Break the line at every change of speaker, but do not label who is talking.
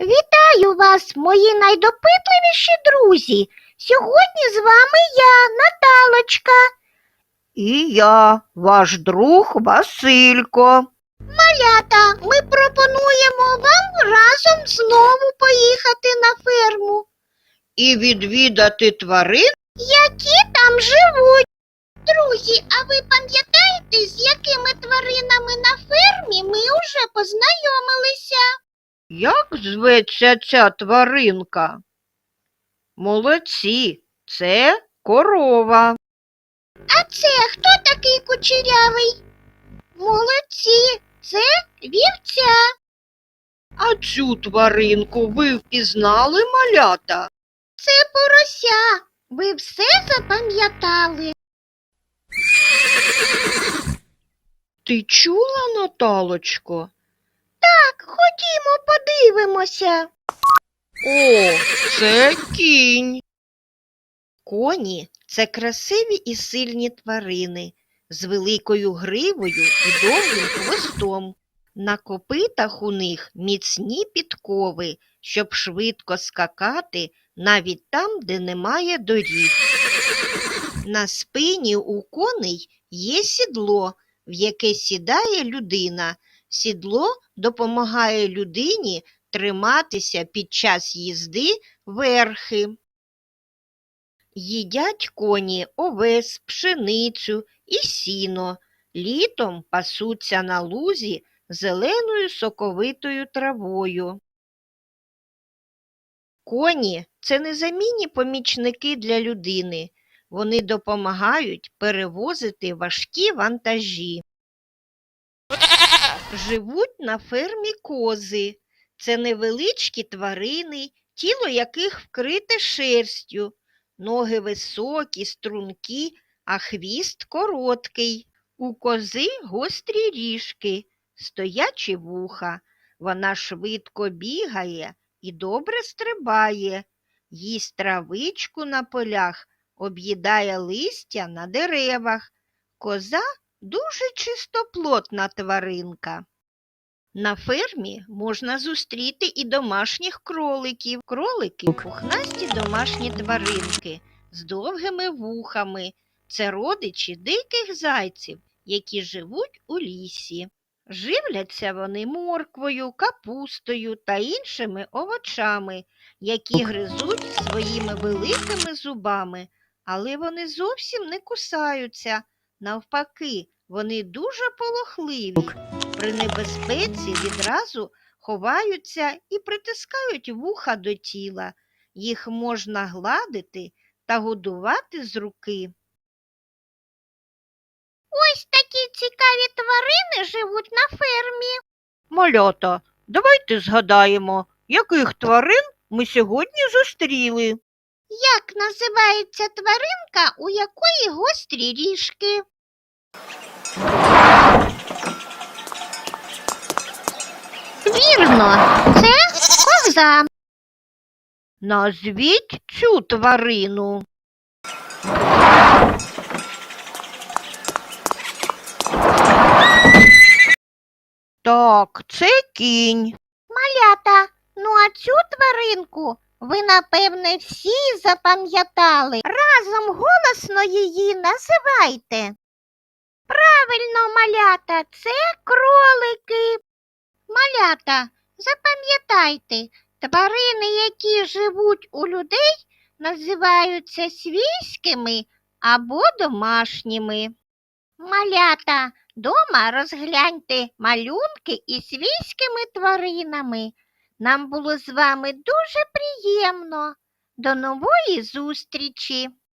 Вітаю вас, мої найдопитливіші друзі. Сьогодні з вами я, Наталочка.
І я, ваш друг Василько.
Малята, ми пропонуємо вам разом знову поїхати на ферму,
І відвідати тварин
які там живуть. Друзі, а ви пам'ятаєте, з якими тваринами на фермі ми вже познайомилися?
Як зветься ця тваринка? Молодці, це корова.
А це хто такий кучерявий? Молодці, це вівця.
А цю тваринку ви впізнали малята?
Це порося. Ви все запам'ятали.
Ти чула, Наталочко?
Так, ходімо, подивимося.
О, це кінь.
Коні це красиві і сильні тварини з великою гривою і довгим хвостом. На копитах у них міцні підкови, щоб швидко скакати навіть там, де немає доріг. На спині у коней є сідло, в яке сідає людина. Сідло допомагає людині триматися під час їзди верхи. Їдять коні овес, пшеницю і сіно. Літом пасуться на лузі зеленою соковитою травою. Коні це незамінні помічники для людини. Вони допомагають перевозити важкі вантажі. Живуть на фермі кози. Це невеличкі тварини, тіло яких вкрите шерстю. Ноги високі, стрункі, а хвіст короткий. У кози гострі ріжки, стоячі вуха. Вона швидко бігає і добре стрибає, їсть травичку на полях, об'їдає листя на деревах. Коза дуже чистоплотна тваринка. На фермі можна зустріти і домашніх кроликів. Кролики пухнасті домашні тваринки з довгими вухами. Це родичі диких зайців, які живуть у лісі. Живляться вони морквою, капустою та іншими овочами, які гризуть своїми великими зубами, але вони зовсім не кусаються. Навпаки, вони дуже полохливі. При небезпеці відразу ховаються і притискають вуха до тіла. Їх можна гладити та годувати з руки.
Ось такі цікаві тварини живуть на фермі.
Малята, давайте згадаємо, яких тварин ми сьогодні зустріли.
Як називається тваринка, у якої гострі ріжки? Вірно, це коза.
Назвіть цю тварину. Так, це кінь.
Малята, ну а цю тваринку ви, напевне, всі запам'ятали. Разом голосно її називайте. Правильно, малята, це кролики. Малята, запам'ятайте, тварини, які живуть у людей, називаються свійськими або домашніми. Малята, дома розгляньте малюнки із свійськими тваринами. Нам було з вами дуже приємно. До нової зустрічі!